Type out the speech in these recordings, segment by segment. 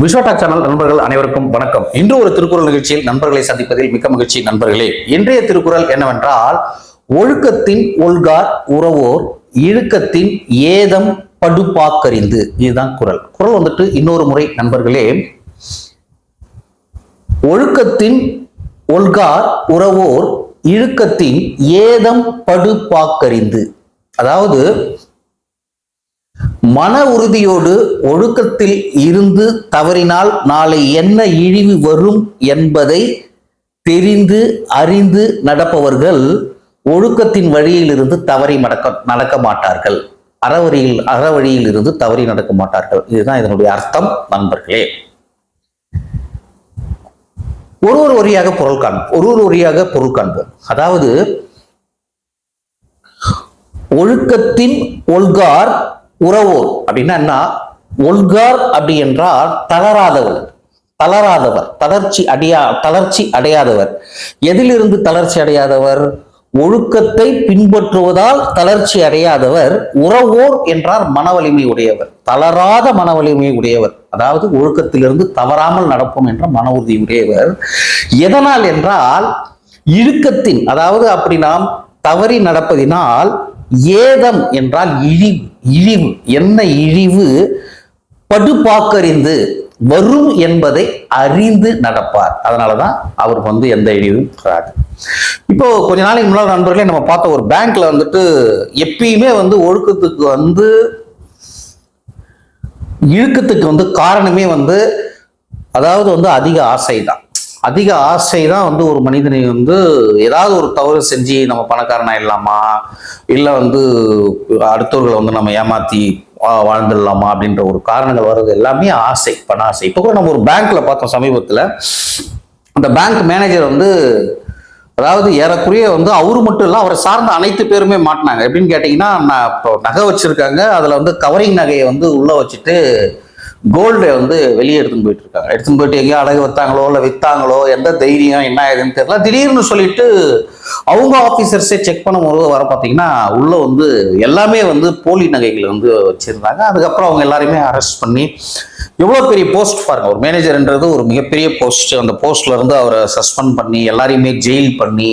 விஸ்வடாக் channel நண்பர்கள் அனைவருக்கும் வணக்கம். இன்று ஒரு திருக்குறள் நிகழ்ச்சியில் நண்பர்களை சந்திப்பதில் மிக்க மகிழ்ச்சி நண்பர்களே. இன்றைய திருக்குறள் என்னவென்றால் ஒழுக்கத்தின் ஒல்கார் உறவோர் இழுக்கத்தின் ஏதம் படுப்பாக்கறிந்து இதுதான் குரல் குறள் வந்துட்டு இன்னொரு முறை நண்பர்களே ஒழுக்கத்தின் ஒல்கார் உறவோர் இழுக்கத்தின் ஏதம் படுப்பாக்கறிந்து அதாவது மன உறுதியோடு ஒழுக்கத்தில் இருந்து தவறினால் நாளை என்ன இழிவு வரும் என்பதை தெரிந்து அறிந்து நடப்பவர்கள் ஒழுக்கத்தின் வழியில் இருந்து தவறி நடக்க நடக்க மாட்டார்கள். அறவழியில் அறவழியில் இருந்து தவறி நடக்க மாட்டார்கள். இதுதான் இதனுடைய அர்த்தம் நண்பர்களே. ஒரு ஒரு வரியாக பொருள் காண்போம். ஒரு ஒரு வரியாக பொருள் காண்போம். அதாவது ஒழுக்கத்தின் ஒல்கார் உறவோர். அப்படின்னா என்ன? ஒல்கார் அப்படி என்றால் தளராதவர். தளராதவர். தளர்ச்சி அடையா தளர்ச்சி அடையாதவர். எதிலிருந்து தளர்ச்சி அடையாதவர்? ஒழுக்கத்தை பின்பற்றுவதால் தளர்ச்சி அடையாதவர். உறவோர் என்றார் மன வலிமை உடையவர். தளராத மன வலிமை உடையவர். அதாவது ஒழுக்கத்திலிருந்து தவறாமல் நடப்போம் என்ற மன உறுதி உடையவர். எதனால் என்றால் இழுக்கத்தின் அதாவது அப்படி நாம் தவறி நடப்பதினால் ஏதம் என்றால் இழிவு இழிவு. என்ன இழிவு? படுபாக்கறிந்து வரும் என்பதை அறிந்து நடப்பார். அதனாலதான் அவருக்கு வந்து எந்த இழிவும் வராது. இப்போ கொஞ்ச நாளைக்கு முன்னால் நண்பர்களே நம்ம பார்த்த ஒரு பேங்க்ல வந்துட்டு எப்பயுமே வந்து ஒழுக்கத்துக்கு வந்து இழுக்கத்துக்கு வந்து காரணமே வந்து அதாவது வந்து அதிக ஆசை தான் அதிக ஆசை தான் வந்து ஒரு மனிதனை வந்து ஏதாவது ஒரு தவறு செஞ்சு நம்ம பணக்காரனா இல்லாமா? இல்லை வந்து அடுத்தவர்களை வந்து நம்ம ஏமாற்றி வா- வாழ்ந்துடலாமா? அப்படின்ற ஒரு காரணங்கள் வர்றது எல்லாமே ஆசை பண ஆசை. இப்போ கூட நம்ம ஒரு பேங்க்ல பார்த்தோம் சமீபத்தில். அந்த பேங்க் மேனேஜர் வந்து அதாவது ஏறக்குறைய வந்து அவரு மட்டும் இல்லை அவரை சார்ந்த அனைத்து பேருமே மாட்டினாங்க. எப்படின்னு கேட்டிங்கன்னா நான் இப்போ நகை வச்சுருக்காங்க. அதில் வந்து கவரிங் நகையை வந்து உள்ளே வச்சுட்டு கோல்டை வந்து வெளியே எடுத்துன்னு போயிட்டு இருக்காங்க எடுத்துன்னு போயிட்டு எங்கேயோ அடகு வைத்தாங்களோ இல்லை வித்தாங்களோ எந்த தைரியம் என்ன ஏதுன்னு தெரியல. திடீர்னு சொல்லிட்டு அவங்க ஆஃபீஸர்ஸே செக் பண்ணும்போது வர பார்த்தீங்கன்னா உள்ள வந்து எல்லாமே வந்து போலி நகைகள் வந்து வச்சிருந்தாங்க. அதுக்கப்புறம் அவங்க எல்லாரையுமே அரெஸ்ட் பண்ணி எவ்வளோ பெரிய போஸ்ட் பாருங்க. ஒரு மேனேஜர்ன்றது ஒரு மிகப்பெரிய போஸ்ட் அந்த போஸ்ட்ல இருந்து அவரை சஸ்பெண்ட் பண்ணி எல்லாரையுமே ஜெயில் பண்ணி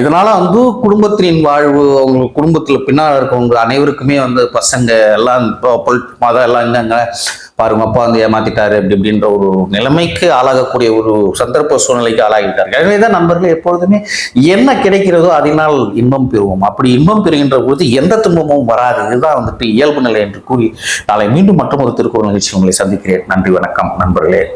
இதனால வந்து குடும்பத்தின் வாழ்வு அவங்க குடும்பத்துல பின்னால் இருக்கவங்க அனைவருக்குமே வந்து பசங்க எல்லாம் இப்போ பொலிட் மதம் எல்லாம் என்னங்க பாருங்க அப்பா வந்து ஏமாத்திட்டாரு அப்படி இப்படின்ற ஒரு நிலைமைக்கு ஆளாகக்கூடிய ஒரு சந்தர்ப்ப சூழ்நிலைக்கு ஆளாகிட்டார்கள் எனவே தான் நண்பர்கள் எப்பொழுதுமே என்ன கிடைக்கிறதோ அதனால் இன்பம் பெறுவோம். அப்படி இன்பம் பெறுகின்ற பொழுது எந்த துன்பமும் வராது. இதுதான் வந்துட்டு இயல்பு நிலை என்று கூறி நாளை மீண்டும் மற்றும் ஒரு திருக்குறள் நிகழ்ச்சி உங்களை சந்திக்கிறேன். நன்றி வணக்கம் நண்பர்களே.